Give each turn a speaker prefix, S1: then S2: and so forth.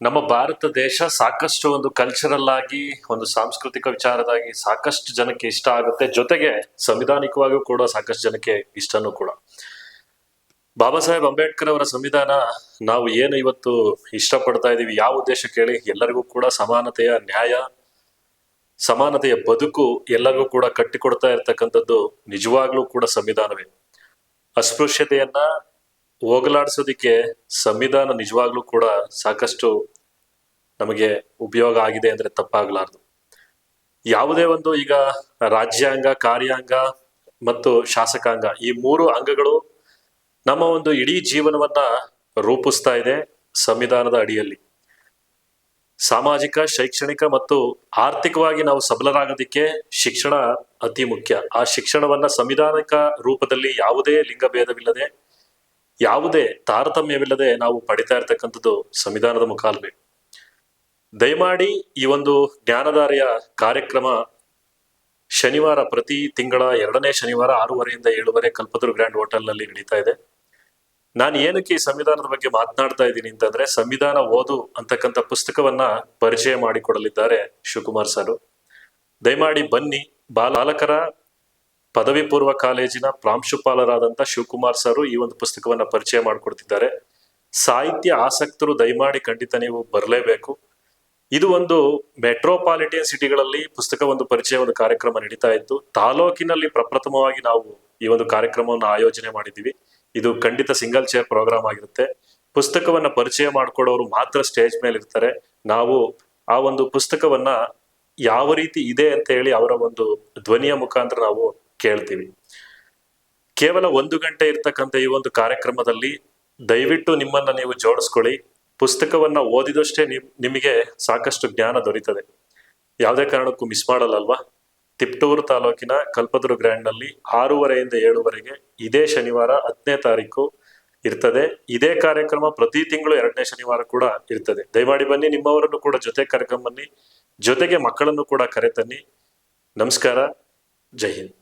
S1: ನಮ್ಮ ಭಾರತ ದೇಶ ಸಾಕಷ್ಟು ಒಂದು ಕಲ್ಚರಲ್ ಆಗಿ, ಒಂದು ಸಾಂಸ್ಕೃತಿಕ ವಿಚಾರದಾಗಿ ಸಾಕಷ್ಟು ಜನಕ್ಕೆ ಇಷ್ಟ ಆಗುತ್ತೆ. ಜೊತೆಗೆ ಸಂವಿಧಾನಿಕವಾಗಿಯೂ ಕೂಡ ಸಾಕಷ್ಟು ಜನಕ್ಕೆ ಇಷ್ಟನೂ ಕೂಡ. ಬಾಬಾ ಸಾಹೇಬ್ ಅಂಬೇಡ್ಕರ್ ಅವರ ಸಂವಿಧಾನ ನಾವು ಏನು ಇವತ್ತು ಇಷ್ಟಪಡ್ತಾ ಇದೀವಿ, ಯಾವ ಉದ್ದೇಶ ಕೇಳಿ, ಎಲ್ಲರಿಗೂ ಕೂಡ ಸಮಾನತೆಯ ನ್ಯಾಯ, ಸಮಾನತೆಯ ಬದುಕು ಎಲ್ಲರಿಗೂ ಕೂಡ ಕಟ್ಟಿಕೊಡ್ತಾ ಇರ್ತಕ್ಕಂಥದ್ದು ನಿಜವಾಗ್ಲೂ ಕೂಡ ಸಂವಿಧಾನವೇ. ಅಸ್ಪೃಶ್ಯತೆಯನ್ನ ಹೋಗಲಾಡಿಸೋದಿಕ್ಕೆ ಸಂವಿಧಾನ ನಿಜವಾಗ್ಲೂ ಕೂಡ ಸಾಕಷ್ಟು ನಮಗೆ ಉಪಯೋಗ ಆಗಿದೆ ಅಂದ್ರೆ ತಪ್ಪಾಗಲಾರದು. ಯಾವುದೇ ಒಂದು ಈಗ ರಾಜ್ಯಾಂಗ, ಕಾರ್ಯಾಂಗ ಮತ್ತು ಶಾಸಕಾಂಗ ಈ ಮೂರು ಅಂಗಗಳು ನಮ್ಮ ಒಂದು ಇಡೀ ಜೀವನವನ್ನ ರೂಪಿಸ್ತಾ ಇದೆ ಸಂವಿಧಾನದ ಅಡಿಯಲ್ಲಿ. ಸಾಮಾಜಿಕ, ಶೈಕ್ಷಣಿಕ ಮತ್ತು ಆರ್ಥಿಕವಾಗಿ ನಾವು ಸಬಲರಾಗೋದಿಕ್ಕೆ ಶಿಕ್ಷಣ ಅತಿ ಮುಖ್ಯ. ಆ ಶಿಕ್ಷಣವನ್ನ ಸಂವಿಧಾನಿಕ ರೂಪದಲ್ಲಿ ಯಾವುದೇ ಲಿಂಗಭೇದವಿಲ್ಲದೆ ಯಾವುದೇ ತಾರತಮ್ಯವಿಲ್ಲದೆ ನಾವು ಪಡಿತಾ ಇರ್ತಕ್ಕಂಥದ್ದು ಸಂವಿಧಾನದ ಮುಖಾಲ್ವೇ. ದಯಮಾಡಿ ಈ ಒಂದು ಜ್ಞಾನದಾರಿಯ ಕಾರ್ಯಕ್ರಮ ಶನಿವಾರ ಪ್ರತಿ ತಿಂಗಳ ಎರಡನೇ ಶನಿವಾರ ಆರೂವರೆಯಿಂದ ಏಳುವರೆ ಕಲ್ಪತರು ಗ್ರ್ಯಾಂಡ್ ಹೋಟೆಲ್ನಲ್ಲಿ ನಡೀತಾ ಇದೆ. ನಾನು ಏನಕ್ಕೆ ಈ ಸಂವಿಧಾನದ ಬಗ್ಗೆ ಮಾತನಾಡ್ತಾ ಇದ್ದೀನಿ ಅಂತಂದ್ರೆ, ಸಂವಿಧಾನ ಓದು ಅಂತಕ್ಕಂಥ ಪುಸ್ತಕವನ್ನ ಪರಿಚಯ ಮಾಡಿಕೊಡಲಿದ್ದಾರೆ ಶಿವಕುಮಾರ್ ಸರ್. ದಯಮಾಡಿ ಬನ್ನಿ, ಬಾಲಕರ ಪದವಿ ಪೂರ್ವ ಕಾಲೇಜಿನ ಪ್ರಾಂಶುಪಾಲರಾದಂಥ ಶಿವಕುಮಾರ್ ಸರ್ ಈ ಒಂದು ಪುಸ್ತಕವನ್ನ ಪರಿಚಯ ಮಾಡಿಕೊಡ್ತಿದ್ದಾರೆ. ಸಾಹಿತ್ಯ ಆಸಕ್ತರು ದಯಮಾಡಿ ಖಂಡಿತ ನೀವು ಬರಲೇಬೇಕು. ಇದು ಒಂದು ಮೆಟ್ರೋಪಾಲಿಟನ್ ಸಿಟಿಗಳಲ್ಲಿ ಪುಸ್ತಕ ಒಂದು ಪರಿಚಯ ಒಂದು ಕಾರ್ಯಕ್ರಮ ನಡೀತಾ ಇತ್ತು. ತಾಲೂಕಿನಲ್ಲಿ ಪ್ರಪ್ರಥಮವಾಗಿ ನಾವು ಈ ಒಂದು ಕಾರ್ಯಕ್ರಮವನ್ನು ಆಯೋಜನೆ ಮಾಡಿದ್ದೀವಿ. ಇದು ಖಂಡಿತ ಸಿಂಗಲ್ ಚೇರ್ ಪ್ರೋಗ್ರಾಮ್ ಆಗಿರುತ್ತೆ. ಪುಸ್ತಕವನ್ನ ಪರಿಚಯ ಮಾಡಿಕೊಡೋರು ಮಾತ್ರ ಸ್ಟೇಜ್ ಮೇಲೆ ಇರ್ತಾರೆ. ನಾವು ಆ ಒಂದು ಪುಸ್ತಕವನ್ನ ಯಾವ ರೀತಿ ಇದೆ ಅಂತ ಹೇಳಿ ಅವರ ಒಂದು ಧ್ವನಿಯ ಮುಖಾಂತರ ನಾವು ಕೇಳ್ತೀವಿ. ಕೇವಲ ಒಂದು ಗಂಟೆ ಇರ್ತಕ್ಕಂಥ ಈ ಒಂದು ಕಾರ್ಯಕ್ರಮದಲ್ಲಿ ದಯವಿಟ್ಟು ನಿಮ್ಮನ್ನ ನೀವು ಜೋಡಿಸ್ಕೊಳ್ಳಿ. ಪುಸ್ತಕವನ್ನ ಓದಿದಷ್ಟೇ ನಿಮ್, ನಿಮಗೆ ಸಾಕಷ್ಟು ಜ್ಞಾನ ದೊರೀತದೆ. ಯಾವುದೇ ಕಾರಣಕ್ಕೂ ಮಿಸ್ ಮಾಡಲ್ಲಲ್ವಾ? ತಿಪ್ಟೂರು ತಾಲೂಕಿನ ಕಲ್ಪದ್ರು ಗ್ರ್ಯಾಂಡ್ನಲ್ಲಿ ಆರೂವರೆಯಿಂದ ಏಳುವರೆಗೆ ಇದೇ ಶನಿವಾರ ಹತ್ತನೇ ತಾರೀಕು ಇರ್ತದೆ. ಇದೇ ಕಾರ್ಯಕ್ರಮ ಪ್ರತಿ ತಿಂಗಳು ಎರಡನೇ ಶನಿವಾರ ಕೂಡ ಇರ್ತದೆ. ದಯಮಾಡಿ ಬನ್ನಿ, ನಿಮ್ಮವರನ್ನು ಕೂಡ ಜೊತೆ ಕಾರ್ಯಕ್ರಮ ಜೊತೆಗೆ ಮಕ್ಕಳನ್ನು ಕೂಡ ಕರೆತನ್ನಿ. ನಮಸ್ಕಾರ. ಜೈ ಹಿಂದ್.